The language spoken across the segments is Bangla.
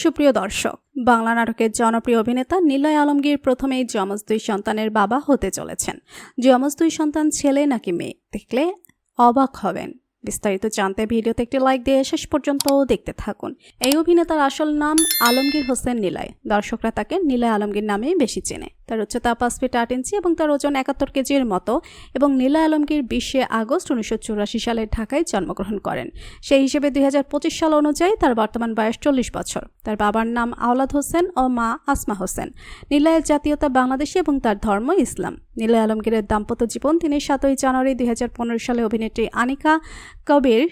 সুপ্রিয় দর্শক, বাংলা নাটকের জনপ্রিয় অভিনেতা নিলয় আলমগীর প্রথমেই যমজ দুই সন্তানের বাবা হতে চলেছেন। যমজ দুই সন্তান ছেলে নাকি মেয়ে? দেখলে অবাক হবেন। বিস্তারিত জানতে ভিডিওতে একটি লাইক দিয়ে শেষ পর্যন্ত দেখতে থাকুন। এই অভিনেতার আসল নাম আলমগীর হোসেন নিলয়। দর্শকরা তাকে নিলয় আলমগীর নামেই বেশি চেনে। তার উচ্চতা পাঁচ ফিট আট ইঞ্চি এবং তার ওজন একাত্তর কেজির মতো এবং নীলা আলমগীর বিশে আগস্ট উনিশশো চুরাশি সালে ঢাকায় জন্মগ্রহণ করেন। সেই হিসেবে দুই হাজার পঁচিশ সাল অনুযায়ী তার বর্তমান বয়স চল্লিশ বছর। তার বাবার নাম আওলাদ হোসেন ও মা আসমা হোসেন। নিলয়ের জাতীয়তা বাংলাদেশি এবং তার ধর্ম ইসলাম। নীলা আলমগীরের দাম্পত্য জীবন তিনি সাতই জানুয়ারি দুই হাজার পনেরো সালে অভিনেত্রী আনিকা কবির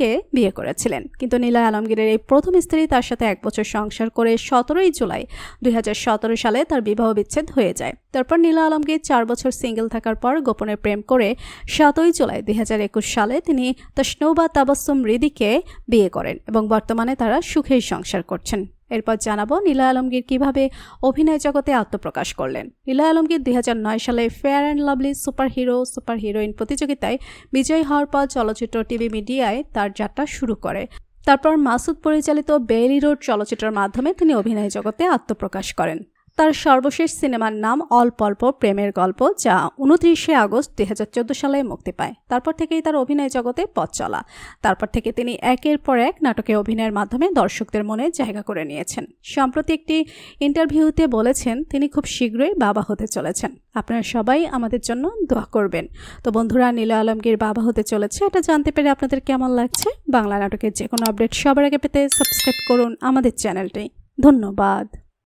শখকে বিয়ে করেছিলেন। কিন্তু নীলা আলমগীরের এই প্রথম স্ত্রী তার সাথে এক বছর সংসার করে সতেরোই জুলাই দুই হাজার সতেরো সালে তার বিবাহ বিচ্ছেদ হয়ে যায়। তারপর নীলা আলমগীর চার বছর সিঙ্গেল থাকার পর গোপনে প্রেম করে সাতই জুলাই দুই হাজার একুশ সালে তিনি তসনৌবা তাবাসুম রিদিকে বিয়ে করেন এবং বর্তমানে তারা সুখেই সংসার করছেন। এরপর জানাব নীলা আলমগীর কীভাবে অভিনয় জগতে আত্মপ্রকাশ করলেন। নীলা আলমগীর দুই হাজার নয় সালে Fair and Lovely super hero super heroine প্রতিযোগিতায় বিজয়ী হওয়ার পর চলচ্চিত্র টিভি মিডিয়ায় তার যাত্রা শুরু করে। তারপর মাসুদ পরিচালিত বেইলি রোড চলচ্চিত্রের মাধ্যমে তিনি অভিনয় জগতে আত্মপ্রকাশ করেন। তার সর্বশেষ সিনেমার নাম অল্প অল্প প্রেমের গল্প, যা উনত্রিশে আগস্ট দুই হাজার চোদ্দ সালে মুক্তি পায়। তারপর থেকেই তার অভিনয় জগতে পথ চলা। তারপর থেকে তিনি একের পর এক নাটকে অভিনয়ের মাধ্যমে দর্শকদের মনে জায়গা করে নিয়েছেন। সম্প্রতি একটি ইন্টারভিউতে বলেছেন, তিনি খুব শীঘ্রই বাবা হতে চলেছেন। আপনারা সবাই আমাদের জন্য দোয়া করবেন। তো বন্ধুরা, নীলা আলমগীর বাবা হতে চলেছে। এটা জানতে পেরে আপনাদের কেমন লাগছে? বাংলা নাটকের যে কোনো আপডেট সবার আগে পেতে সাবস্ক্রাইব করুন আমাদের চ্যানেলটি। ধন্যবাদ।